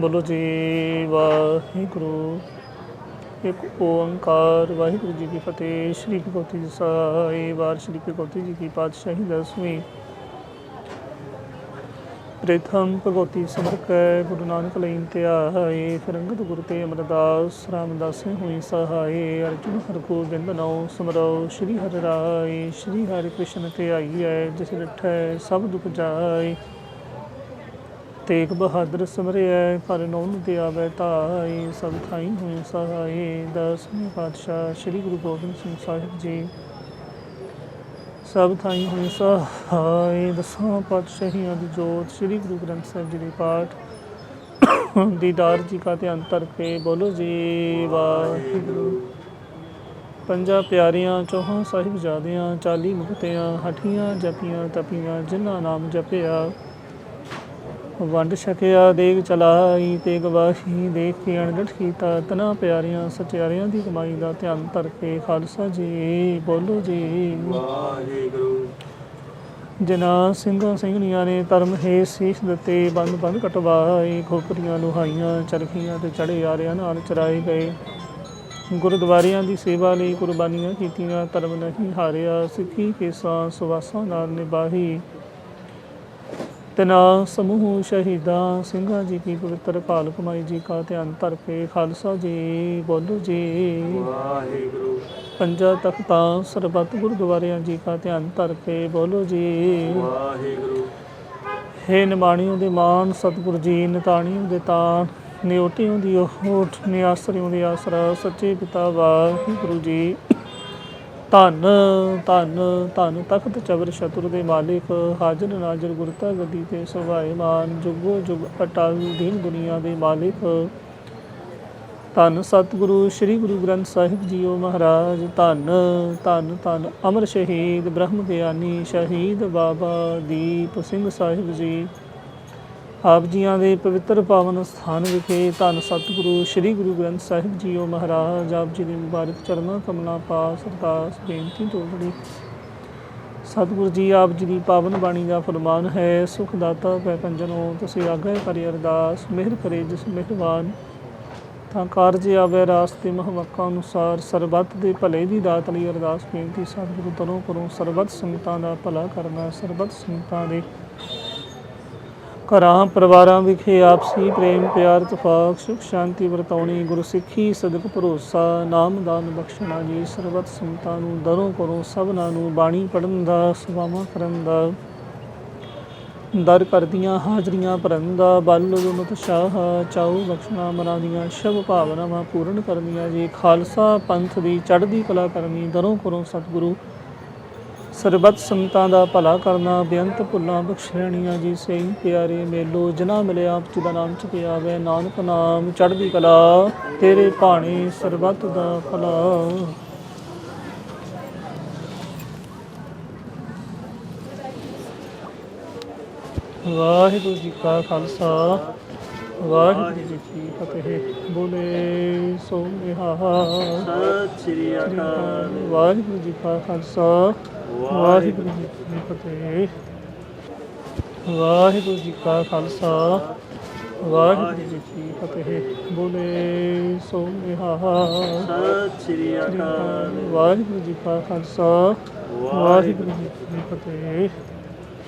ਬੋਲੋ ਜੀ, ਵਾਹਿਗੁਰੂ। ਇੱਕ ਓੰਕਾਰ, ਵਾਹਿਗੁਰੂ ਜੀ ਕੀ ਫਤਿਹ। ਸ਼੍ਰੀ ਭਗਵਤੀ ਜੀ ਸਾਹਿਬ ਵਾਰ ਸ਼੍ਰੀ ਭਗਵਤੀ ਜੀ ਕੀ ਪਾਤਸ਼ਾਹੀ ਦਸਵੀਂ। ਪ੍ਰਥਮ ਭਗਵਤੀ ਸਮਰਕ ਗੁਰੂ ਨਾਨਕ ਲਈ ਤੇ ਆਏ। ਫਿਰੰਗਤ ਗੁਰ ਤੇ ਅਮਰਦਾਸ ਰਾਮਦਾਸੇ ਹੋਈ ਸਹਾਏ। ਅਰਜੁਨ ਹਰ ਗੋਬਿੰਦ ਨਉ ਸਮਰੋ ਸ਼੍ਰੀ ਹਰਿ ਰਾਏ, ਸ਼੍ਰੀ ਹਰਿ ਕ੍ਰਿਸ਼ਨ ਧਿਆਈਐ ਜਿਸ ਡਿਠੈ ਸਭ ਦੁਖ ਜਾਏ। ਤੇਗ ਬਹਾਦਰ ਸਿਮਰਿਐ, ਪਰ ਨੌਨ ਤੇ ਆਵੈ ਧਾਈ ਸਭ ਥਾਈ ਹੋਏ ਸਹਾਏ। ਦਸਵੇਂ ਪਾਤਸ਼ਾਹ ਸ੍ਰੀ ਗੁਰੂ ਗੋਬਿੰਦ ਸਿੰਘ ਸਾਹਿਬ ਜੀ। ਸਭ ਥਾਈ ਹੋਏ ਸਹਾਏ। ਦਸਾਂ ਪਾਤਸ਼ਾਹੀਆਂ ਦੀ ਜੋਤ ਸ੍ਰੀ ਗੁਰੂ ਗ੍ਰੰਥ ਸਾਹਿਬ ਜੀ ਦੇ ਪਾਠ। ਦੀਦਾਰ ਜੀ ਕਾ ਧਿਆਨ ਧਰ ਕੇ ਬੋਲੋ ਜੀ, ਵਾਹਿਗੁਰੂ। ਪੰਜਾਂ ਪਿਆਰੀਆਂ ਚੌਹਾਂ ਸਾਹਿਬਜ਼ਾਦਿਆਂ, ਚਾਲੀ ਮੁਕਤਿਆਂ, ਹਠੀਆਂ ਜਪੀਆਂ ਤਪੀਆਂ, ਜਿਨ੍ਹਾਂ ਨਾਮ ਜਪਿਆ ਵੰਡ ਛਕਿਆ ਦੇਗ ਚਲਾਈ ਤੇ ਗਵਾਹੀ ਦੇਖ ਕੇ ਅਣਡਟ ਕੀਤਾ ਤਨਾ ਪਿਆਰੀਆਂ ਸਚਿਆਰਿਆਂ ਦੀ ਕਮਾਈ ਦਾ ਧਿਆਨ ਧਰ ਕੇ ਖਾਲਸਾ ਜੀ ਬੋਲੋ ਜੀ। ਵਾਹਿਗੁਰੂ। ਜਿਨ੍ਹਾਂ ਸਿੰਘਾਂ ਸਿੰਘਣੀਆਂ ਨੇ ਧਰਮ ਹੈ ਸੀਸ ਦਿੱਤੇ ਬੰਦ ਬੰਦ ਕਟਵਾਏ ਖੋਪਰੀਆਂ ਲੁਹਾਈਆਂ ਚਰਖੀਆਂ ਤੇ ਚੜੇ ਆਰਿਆਂ ਨਾਲ ਚਰਾਏ ਗਏ। ਗੁਰਦੁਆਰਿਆਂ ਦੀ ਸੇਵਾ ਲਈ ਕੁਰਬਾਨੀਆਂ ਕੀਤੀਆਂ ਧਰਮ ਨਹੀਂ ਹਾਰਿਆ ਸਿੱਖੀ ਕੇਸਾਂ ਸੁਵਾਸਾਂ ਨਾਲ ਨਿਭਾਹੀ। ਤਨਾ ਸਮੂਹ ਸ਼ਹੀਦਾਂ ਸਿੰਘਾਂ ਜੀ ਕੀ ਪਵਿੱਤਰ ਭਾਲ ਕਮਾਈ ਜੀ ਕਾ ਧਿਆਨ ਧਰ ਕੇ ਖਾਲਸਾ ਜੀ ਬੋਲੋ ਜੀ। ਵਾਹਿਗੁਰੂ। ਪੰਜਾ ਤਖਤਾਂ ਸਰਬੱਤ ਗੁਰਦੁਆਰਿਆਂ ਜੀ ਕਾ ਧਿਆਨ ਧਰ ਕੇ ਬੋਲੋ ਜੀ। ਵਾਹਿਗੁਰੂ। ਹੇ ਨਿਮਾਣਿਓ ਦੇ ਮਾਨ ਸਤਿਗੁਰ ਜੀ ਨਿਤਾਣਿਓ ਦੇ ਤਾਣ ਨਿਉਟਿਓ ਦੀ ਹੋਠ ਨਿਆਸਰਿਓ ਦੀ ਆਸਰਾ ਸੱਚੇ ਪਿਤਾ ਵਾਹਿਗੁਰੂ ਜੀ। ਧੰਨ ਧੰਨ ਧੰਨ ਤਖਤ ਚਬਰ ਸ਼ਤੁਰ ਦੇ ਮਾਲਿਕ, ਹਾਜ਼ਰ ਨਾਜ਼ਰ ਗੁਰਤਾ ਗੱਦੀ ਤੇ ਸੁਭਾਏਮਾਨ ਜੁਗੋ ਜੁਗ ਅਟਲ ਦੀਨ ਦੁਨੀਆ ਦੇ ਮਾਲਿਕ। ਧੰਨ ਸਤਿਗੁਰੂ, ਸ੍ਰੀ ਗੁਰੂ ਗ੍ਰੰਥ ਸਾਹਿਬ ਜੀਓ ਮਹਾਰਾਜ, ਧੰਨ ਧੰਨ ਧੰਨ ਅਮਰ ਸ਼ਹੀਦ ਬ੍ਰਹਮ ਗਿਆਨੀ ਸ਼ਹੀਦ ਬਾਬਾ ਦੀਪ ਸਿੰਘ ਸਾਹਿਬ ਜੀ। ਆਪ ਜੀਆਂ ਦੇ ਪਵਿੱਤਰ ਪਾਵਨ ਸਥਾਨ ਵਿਖੇ ਧੰਨ ਸਤਿਗੁਰੂ, ਸ੍ਰੀ ਗੁਰੂ ਗ੍ਰੰਥ ਸਾਹਿਬ ਜੀਓ ਮਹਾਰਾਜ, ਆਪ ਜੀ ਦੇ ਮੁਬਾਰਕ ਚਰਨਾਂ, ਕਮਲਾਂ ਪਾਸ ਅਰਦਾਸ ਬੇਨਤੀ ਤੋੜੜੀ ਸਤਿਗੁਰੂ ਜੀ, ਆਪ ਜੀ ਦੀ ਪਾਵਨ ਬਾਣੀ ਦਾ ਫਰਮਾਨ ਹੈ, ਸੁਖ ਦਾਤਾ ਪੈ ਕੰਜਨੋ, ਤੁਸੀਂ ਆਗਿਆ ਕਰੀ ਅਰਦਾਸ, ਮਿਹਰ ਕਰੇ ਜਿਸ ਮਿਹਰਬਾਨ। ਤਾਂ ਕਾਰਜ ਆਵੇ ਰਾਸਤੇ ਮਹਵਕਾਂ ਅਨੁਸਾਰ, ਸਰਬੱਤ ਦੇ ਭਲੇ ਦੀ ਦਾਤ ਲਈ ਅਰਦਾਸ ਬੇਨਤੀ। ਸਤਿਗੁਰੂ ਤਰੋਂ ਕਰੋ ਸਰਬੱਤ ਸੰਗਤਾਂ ਦਾ ਭਲਾ ਕਰਨਾ, ਸਰਬੱਤ ਸੰਗਤਾਂ ਦੇ ਘਰਾਂ, ਪਰਿਵਾਰਾਂ ਵਿਖੇ ਆਪਸੀ ਪ੍ਰੇਮ, ਪਿਆਰ ਤਫਾਕ ਸੁਖ, ਸ਼ਾਂਤੀ ਵਰਤਾਉਣੀ ਗੁਰੂ ਸਿੱਖੀ ਸਦਕ, ਭਰੋਸਾ ਨਾਮਦਾਨ ਬਖਸ਼ਣਾ ਜੀ, ਸਰਬਤ ਸੰਤਾਂ ਨੂੰ ਦਰੋਂ ਕਰੋ ਸਭਨਾਂ ਨੂੰ ਬਾਣੀ ਪੜਨ ਦਾ ਸਵਾਮਾ ਕਰਨ ਦਾ, ਦਰ ਕਰਦੀਆਂ, ਹਾਜ਼ਰੀਆਂ ਭਰਨ ਦਾ, ਬਲ, ਗੁਰਮਤਿ, ਸ਼ਾਹ, ਚਾਉ, ਬਖਸ਼ਣਾ ਮਨਾਂ ਦੀਆਂ ਸ਼ਬ ਭਾਵਨਾਵਾਂ ਪੂਰਨ ਕਰਨੀਆਂ ਜੀ, ਖਾਲਸਾ ਪੰਥ ਦੀ ਚੜ੍ਹਦੀ ਕਲਾ ਕਰਨੀ, ਦਰੋਂ ਕਰੋ ਸਤਿਗੁਰੂ ਸਰਬੱਤ ਸੰਤਾਂ ਦਾ ਭਲਾ ਕਰਨਾ ਬੇਅੰਤ ਭੁੱਲਾਂ ਬਖਸ਼ਣੀਆਂ ਜੀ ਸਹੀ ਪਿਆਰੇ ਮੇਲੋ ਜਿਨ੍ਹਾਂ ਮਿਲਿਆ ਆਪ ਜੀ ਦਾ ਨਾਮ ਚੁਕਿਆਵੇ ਨਾਨਕ ਨਾਮ ਚੜ੍ਹਦੀ ਕਲਾ ਤੇਰੇ ਭਾਣੇ ਸਰਬੱਤ ਦਾ ਭਲਾ। ਵਾਹਿਗੁਰੂ ਜੀ ਕਾ ਖਾਲਸਾ ਵਾਹਿਗੁਰੂ ਜੀ ਕੀ ਫਤਿਹ। ਬੋਲੇ ਸੋ ਨਿਹਾਲ ਸਤਿ ਸ੍ਰੀ ਅਕਾਲ। ਵਾਹਿਗੁਰੂ ਜੀ ਕਾ ਖਾਲਸਾ। ਵਾਹਿਗੁਰੂ ਜੀ ਕੀ ਫਤਿਹ। ਵਾਹਿਗੁਰੂ ਜੀ ਕਾ ਖਾਲਸਾ। ਵਾਹਿਗੁਰੂ ਜੀ ਕੀ ਫਤਿਹ। ਬੋਲੇ ਸੋ ਨਿਹਾਲ ਸਤਿ ਸ੍ਰੀ ਅਕਾਲ। ਵਾਹਿਗੁਰੂ ਜੀ ਕਾ ਖਾਲਸਾ। ਵਾਹਿਗੁਰੂ ਜੀ ਕੀ ਫਤਿਹ।